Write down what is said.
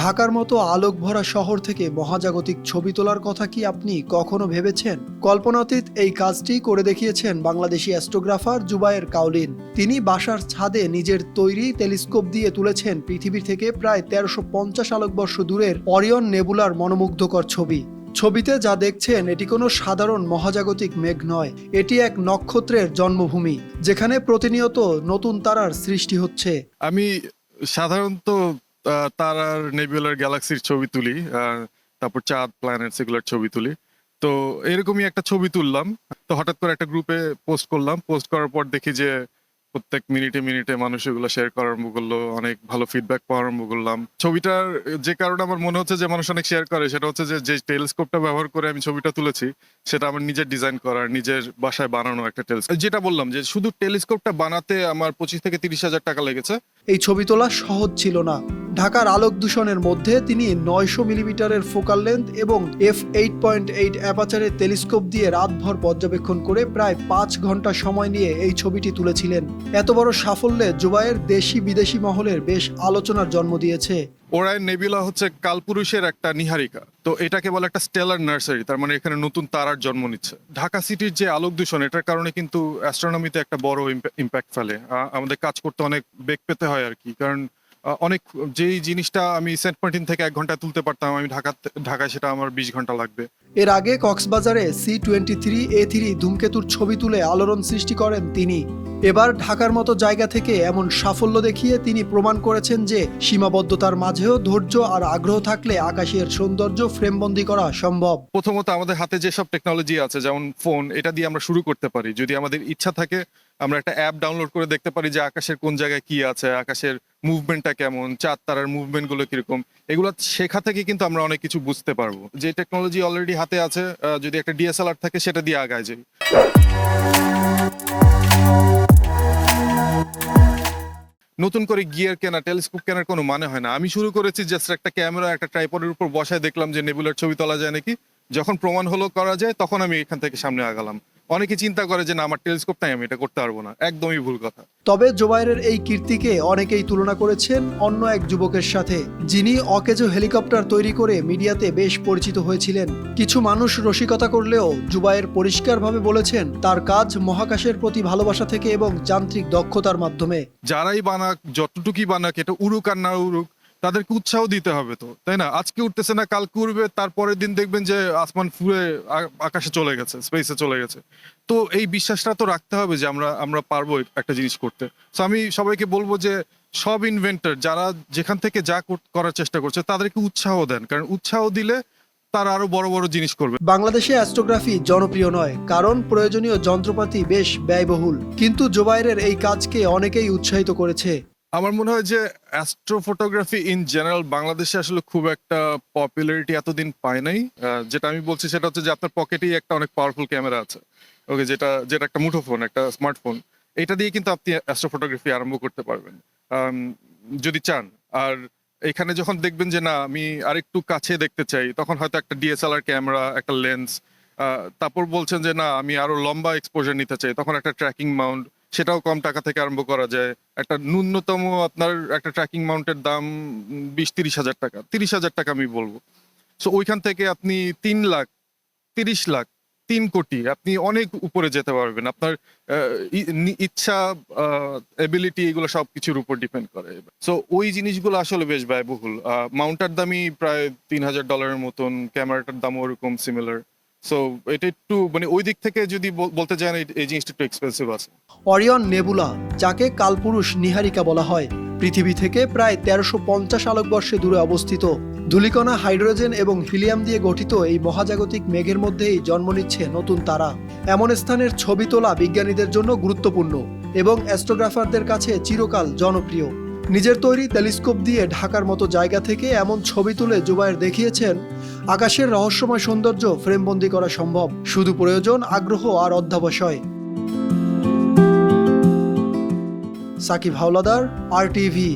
ঢাকার মতো আলোক ভরা শহর থেকে মহাজাগতিক ছবি তোলার কথা কি আপনি কখনো ভেবেছেন? কল্পনাতীত এই কাজটি করে দেখিয়েছেন বাংলাদেশি অ্যাস্ট্রোগ্রাফার জুবায়ের কাউলিন তিনি বাসার ছাদে নিজের তৈরি টেলিস্কোপ দিয়ে তুলেছেন পৃথিবী থেকে প্রায় তেরোশো পঞ্চাশ আলোকবর্ষ দূরের অরিয়ন নেবুলার মনোমুগ্ধকর ছবি। ছবিতে যা দেখছেন এটি কোনো সাধারণ মহাজাগতিক মেঘ নয়, এটি এক নক্ষত্রের জন্মভূমি, যেখানে প্রতিনিয়ত নতুন তারার সৃষ্টি হচ্ছে। আমি সাধারণত তারার নেবুলার গ্যালাক্সির ছবি তুলি তারপর চাঁদ প্ল্যানেট সেগুলোর ছবি তুলি। তো এরকমই একটা ছবি তুললাম। তো হঠাৎ করে একটা গ্রুপে পোস্ট করলাম। পোস্ট করার পর দেখি যে প্রত্যেক মিনিটে মিনিটে মানুষ এগুলো শেয়ার করা আরম্ভ করল, অনেক ভালো ফিডব্যাক পাওয়া আরম্ভ করলাম। ছবিটার যে কারণে আমার মনে হচ্ছে যে মানুষ অনেক শেয়ার করে, সেটা হচ্ছে যে যে টেলিস্কোপটা ব্যবহার করে আমি ছবিটা তুলেছি, সেটা আমার নিজের ডিজাইন করার, নিজের বাসায় বানানো একটা টেলিস্কোপ যেটা বললাম যে, শুধু টেলিস্কোপটা বানাতে আমার পঁচিশ থেকে তিরিশ হাজার টাকা লেগেছে। এই ছবি তোলা সহজ ছিল না। ঢাকার আলোক দূষণের মধ্যে তিনি নয়শো মিলিমিটারের ফোকাল লেন্থ এবং এফ এইট পয়েন্ট এইট অ্যাপাচারের টেলিস্কোপ দিয়ে রাতভর পর্যবেক্ষণ করে প্রায় পাঁচ ঘণ্টা সময় নিয়ে এই ছবিটি তুলেছিলেন। এত বড় সাফল্যে জুবাইয়ের দেশি বিদেশি মহলের বেশ আলোচনার জন্ম দিয়েছে। ওরাই নেবিলা হচ্ছে কালপুরুষের একটা নিহারিকা। তো এটাকে বলে একটা স্টেলার নার্সারি, তার মানে এখানে নতুন তারার জন্ম নিচ্ছে। ঢাকা সিটির যে আলোক দূষণ, এটার কারণে কিন্তু অ্যাস্ট্রোনমিতে একটা বড় ইম্প্যাক্ট ফেলে। আমাদের কাজ করতে অনেক বেগ পেতে হয় আর কি, কারণ অনেক যেই জিনিসটা আমি সেন্ট মার্টিন থেকে এক ঘন্টায় তুলতে পারতাম আমি ঢাকা ঢাকায় সেটা আমার বিশ ঘণ্টা লাগবে। এর আগে কক্সবাজারে C twenty three A three ধূমকেতুর ছবি তুলে আলোড়ন সৃষ্টি করেন তিনি। এবার ঢাকার মতো জায়গা থেকে এমন সাফল্য দেখিয়ে তিনি প্রমাণ করেছেন যে সীমাবদ্ধতার মাঝেও ধৈর্য আর আগ্রহ থাকলে আকাশের সৌন্দর্য ফ্রেমবন্দি করা সম্ভব। প্রথমত আমাদের হাতে যেসব টেকনোলজি আছে যেমন ফোন এটা দিয়ে আমরা শুরু করতে পারি। যদি আমাদের ইচ্ছা থাকে আমরা একটা অ্যাপ ডাউনলোড করে দেখতে পারি যে আকাশের কোন জায়গায় কি আছে, আকাশের মুভমেন্টটা কেমন, চাঁদ, তারার মুভমেন্টগুলো কীরকম। এগুলো শেখা থেকে কিন্তু আমরা অনেক কিছু বুঝতে পারব। যে টেকনোলজি অলরেডি হাতে আছে যদি একটা ডিএসএলআর থাকে সেটা দিয়ে আগায় যাই। নতুন করে গিয়ার কেনা টেলিস্কোপ কেনার কোনো মানে হয় না। আমি শুরু করেছি জাস্ট একটা ক্যামেরা একটা ট্রাইপডের উপর বসায় দেখলাম যে নেবুলার ছবি তোলা যায় নাকি। যখন প্রমাণ হলো করা যায়, তখন আমি এখান থেকে সামনে আগালাম। অনেকে চিন্তা করে যে না আমার টেলিস্কোপ নাই আমি এটা করতে পারব না। একদমই ভুল কথা। তবে জোবাইরের এই কীর্তিকে অনেকেই তুলনা করেছেন অন্য এক যুবকের সাথে যিনি অকেজো হেলিকপ্টার তৈরি করে মিডিয়াতে বেশ পরিচিত হয়েছিলেন। কিছু মানুষ রসিকতা করলেও জুবাইর পরিষ্কারভাবে বলেছেন তার কাজ মহাকাশের প্রতি ভালোবাসা থেকে এবং যান্ত্রিক দক্ষতার মাধ্যমে। যারাই বানাক যতটুকুই বানাক এটা উড়ুক আর না উড়ুক তাদেরকে উৎসাহ দিতে হবে তো, তাই না? আজকে উঠতেছে না, কালকে উড়বে, তারপরের দিন দেখবেন যে আসমান ফুরে আকাশে চলে গেছে স্পেসে চলে গেছে। তো এই বিশ্বাসটা তো রাখতে হবে যে আমরা আমরা পারব একটা জিনিস করতে। তো আমি সবাইকে বলব যে সব ইনভেন্টর যারা যেখান থেকে যা করার চেষ্টা করছে, তাদেরকে উৎসাহ দেন। কারণ উৎসাহ দিলে তারা আরও বড় বড় জিনিস করবে। বাংলাদেশে অ্যাস্ট্রোগ্রাফি জনপ্রিয় নয়, কারণ প্রয়োজনীয় যন্ত্রপাতি বেশ ব্যয়বহুল। কিন্তু জোবাইরের এই কাজকে অনেকেই উৎসাহিত করেছে। আমার মনে হয় যে অ্যাস্ট্রো ফটোগ্রাফি ইন জেনারেল বাংলাদেশে আসলে খুব একটা পপুলারিটি এতদিন পায় নাই। যেটা আমি বলছি সেটা হচ্ছে যে আপনার পকেটেই একটা অনেক পাওয়ারফুল ক্যামেরা আছে। ওকে যেটা যেটা একটা মুঠোফোন, একটা স্মার্টফোন এটা দিয়ে কিন্তু আপনি অ্যাস্ট্রো ফটোগ্রাফি আরম্ভ করতে পারবেন। যদি চান। আর এখানে যখন দেখবেন যে না, আমি আরেকটু কাছে দেখতে চাই, তখন হয়তো একটা ডিএসএলআর ক্যামেরা একটা লেন্স তারপর বলছেন যে না, আমি আরও লম্বা এক্সপোজার নিতে চাই, তখন একটা ট্র্যাকিং মাউন্ট সেটাও কম টাকা থেকে আরম্ভ করা যায়। একটা ন্যূনতম আপনার একটা ট্র্যাকিং মাউন্টের দাম বিশ তিরিশ হাজার টাকা। তিরিশ হাজার টাকা আমি বলব। সো ওইখান থেকে আপনি তিন লাখ, তিরিশ লাখ, তিন কোটি আপনি অনেক উপরে যেতে পারবেন। আপনার ইচ্ছা এবিলিটি এগুলো সব কিছুর উপর ডিপেন্ড করে। সো ওই জিনিসগুলো আসলে বেশ ব্যয়বহুল। মাউন্টার দামই প্রায় তিন হাজার ডলারের মতন ক্যামেরাটার দামও ওরকম সিমিলার সো এটা একটু মানে ওই দিক থেকে যদি বলতে চান, এই- জিনিসটা একটু এক্সপেন্সিভ আছে। অরিয়ন নেবুলা যাকে কালপুরুষ নিহারিকা বলা হয়, পৃথিবী থেকে প্রায় তেরোশো পঞ্চাশ আলোকবর্ষে দূরে অবস্থিত। ধূলিকণা, হাইড্রোজেন এবং হিলিয়াম দিয়ে গঠিত এই মহাজাগতিক মেঘের মধ্যেই জন্ম নিচ্ছে নতুন তারা। এমন স্থানের ছবি তোলা বিজ্ঞানীদের জন্য গুরুত্বপূর্ণ এবং অ্যাস্ট্রোগ্রাফারদের কাছে চিরকাল জনপ্রিয়। নিজের তৈরি টেলিস্কোপ দিয়ে ঢাকার মতো জায়গা থেকে এমন ছবি তুলে জুবায়ের দেখিয়েছেন আকাশের রহস্যময় সৌন্দর্য ফ্রেমবন্দি করা সম্ভব। শুধু প্রয়োজন, আগ্রহ আর অধ্যাবসায়। সাকিব হাওলাদার আর টিভি